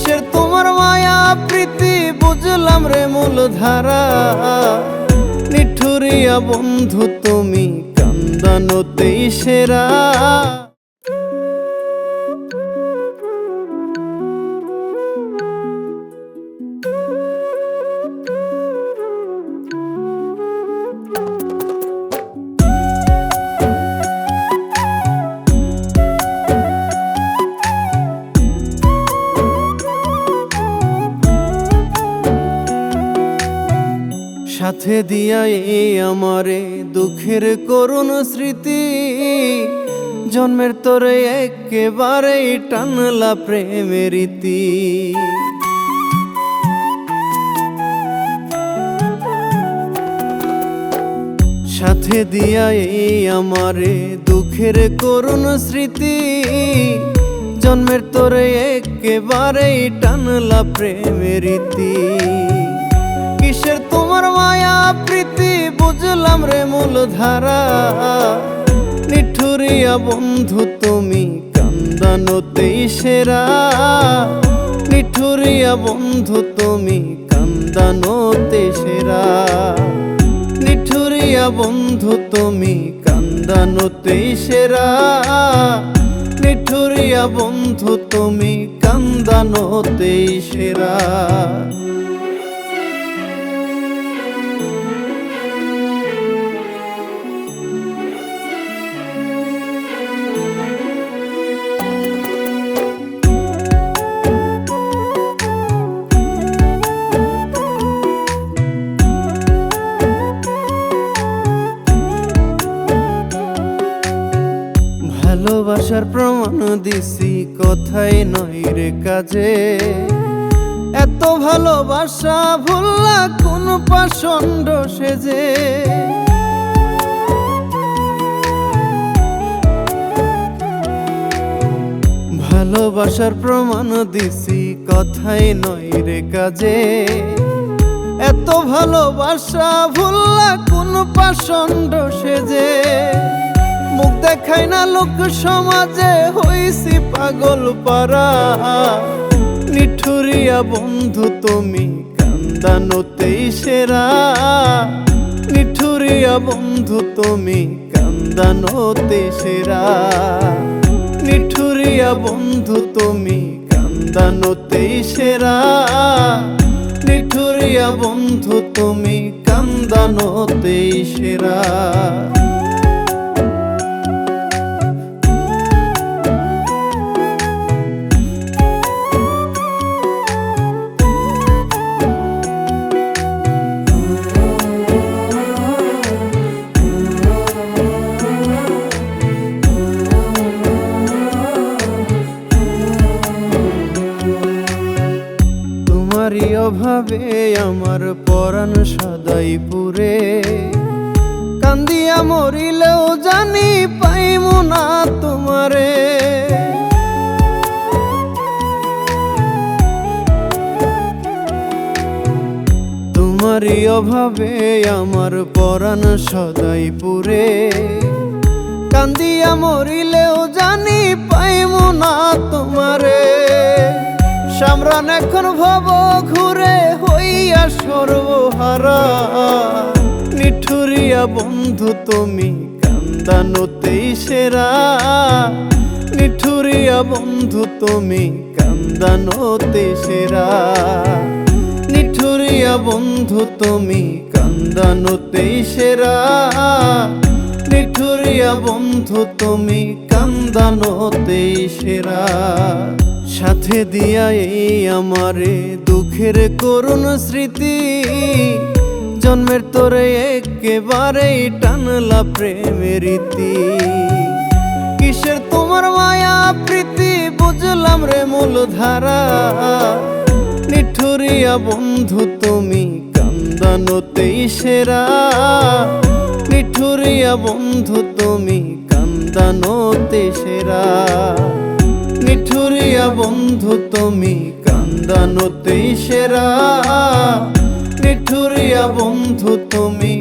কিসের তোমার মায়া প্রীতি বুঝলাম রে মূল ধারা। নিঠুরিয়া বন্ধু তুমি কান্দানোতেই সেরা। সাথে দিয়া এই আমারে দুঃখের করুণ স্মৃতি। জন্মের তোরে একেবারে টানলা প্রেমের রীতি। সাথে দিয়া এই আমারে দুঃখের করুণ স্মৃতি। জন্মের তোরে একেবারে টানলা প্রেমের রীতি। মূল ধারা নিঠুরিয়া বন্ধু, তুমি কান্দানোতেই সেরা। নিঠুরিয়া বন্ধু, তুমি কান্দানোতে সেরা। নিঠুরিয়া বন্ধু, তুমি কান্দানোতেই সেরা। নিঠুরিয়া বন্ধু, তুমি কান্দানোতেই সেরা। ভালোবাসার প্রমাণ দিছি, কথাই নয় রে কাজে। এত ভালোবাসা ভুললা কোন পাষণ্ড সেজে। ভালোবাসার প্রমাণ দিছি, কথাই নয় রে কাজে। এত ভালোবাসা ভুললা কোন পাষণ্ড সেজে। মুখ দেখাই না লোক সমাজে, হইছি পাগল পারা নিঠুরিয়া বন্ধু তুমি, কান্দানোতেই সেরা। নিঠুরিয়া বন্ধু তুমি, কান্দানোতে সেরা। নিঠুরিয়া বন্ধু তুমি, কান্দানোতেই সেরা। নিঠুরিয়া বন্ধু তুমি, কান্দানোতেই সেরা। তোমারই অভাবে আমার পরাণ সদাই পুরে। কান্দিয়া মরিলেও জানি পাইমু না তোমারে। তোমারই অভাবে আমার পরাণ সদাই পুরে। কান্দিয়া মরিলেও জানি পাইমু না তোমারে। সামরান এখন ভব ঘুরে হইয়া সর্বহারা। নিঠুরিয়া বন্ধু, তুমি কান্দানোতেই সেরা। নিঠুরিয়া বন্ধু, তুমি কান্দানোতে সেরা। নিঠুরিয়া বন্ধু, তুমি কান্দানোতেই সেরা। নিঠুরিয়া বন্ধু, তুমি কান্দানোতেই সেরা। সাথে দিয়া এই আমারে দুঃখের করুণ স্মৃতি। জন্মের তোরে একেবারে টানলা প্রেমের রীতি। কিসের তোমার মায়া প্রীতি, বুঝলাম রে মূল ধারা। নিঠুরিয়া বন্ধু, তুমি কান্দানোতেই সেরা। নিঠুরিয়া বন্ধু তুমি কান্দানোতে সেরা। নিঠুরিয়া বন্ধু তুমি কান্দানোতে সেরা। নিঠুরিয়া বন্ধু তুমি